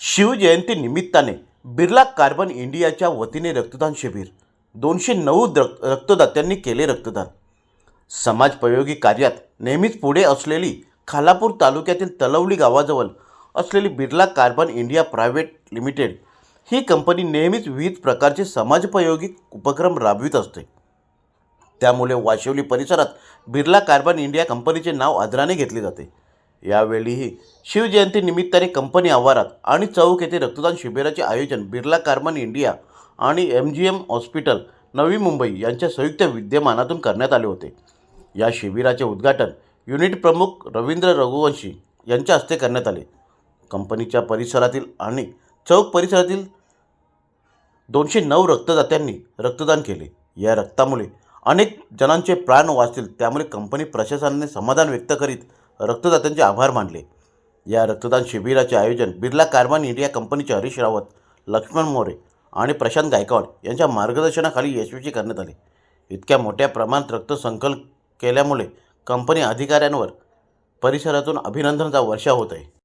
शिवजयंती निमित्ताने बिर्ला कार्बन इंडियाच्या वतीने रक्तदान शिबिर. दोनशे नऊ रक्त रक्तदात्यांनी केले रक्तदान. समाजपयोगी कार्यात नेहमीच पुढे असलेली खालापूर तालुक्यातील तलवली गावाजवळ असलेली Birla carbon India private limited ही कंपनी नेहमीच विविध प्रकारचे समाजोपयोगी उपक्रम राबवित असते. त्यामुळे वाशिवली परिसरात बिर्ला कार्बन इंडिया कंपनीचे नाव आदराने घेतले जाते. यावेळीही शिवजयंती निमित्ताने कंपनी आवारात आणि चौक येथे रक्तदान शिबिराचे आयोजन बिर्ला कार्मन इंडिया आणि M G M hospital Navi Mumbai यांच्या संयुक्त विद्यमानातून करण्यात आले होते. या शिबिराचे उद्घाटन युनिट प्रमुख रवींद्र रघुवंशी यांच्या हस्ते करण्यात आले. कंपनीच्या परिसरातील आणि चौक परिसरातील दोनशे नऊ रक्तदात्यांनी रक्तदान केले. या रक्तामुळे अनेक जणांचे प्राण वाचतील त्यामुळे कंपनी प्रशासनाने समाधान व्यक्त करीत रक्तदात्यांचे आभार मानले. या रक्तदान शिबिराचे आयोजन बिर्ला कार्बन इंडिया कंपनीचे हरीश रावत लक्ष्मण मोरे आणि प्रशांत गायकवाड यांच्या मार्गदर्शनाखाली यशस्वी करण्यात आले. इतक्या मोठ्या प्रमाणात रक्त संकलन केल्यामुळे कंपनी अधिकाऱ्यांवर परिसरातून अभिनंदनाचा वर्षाव होत आहे.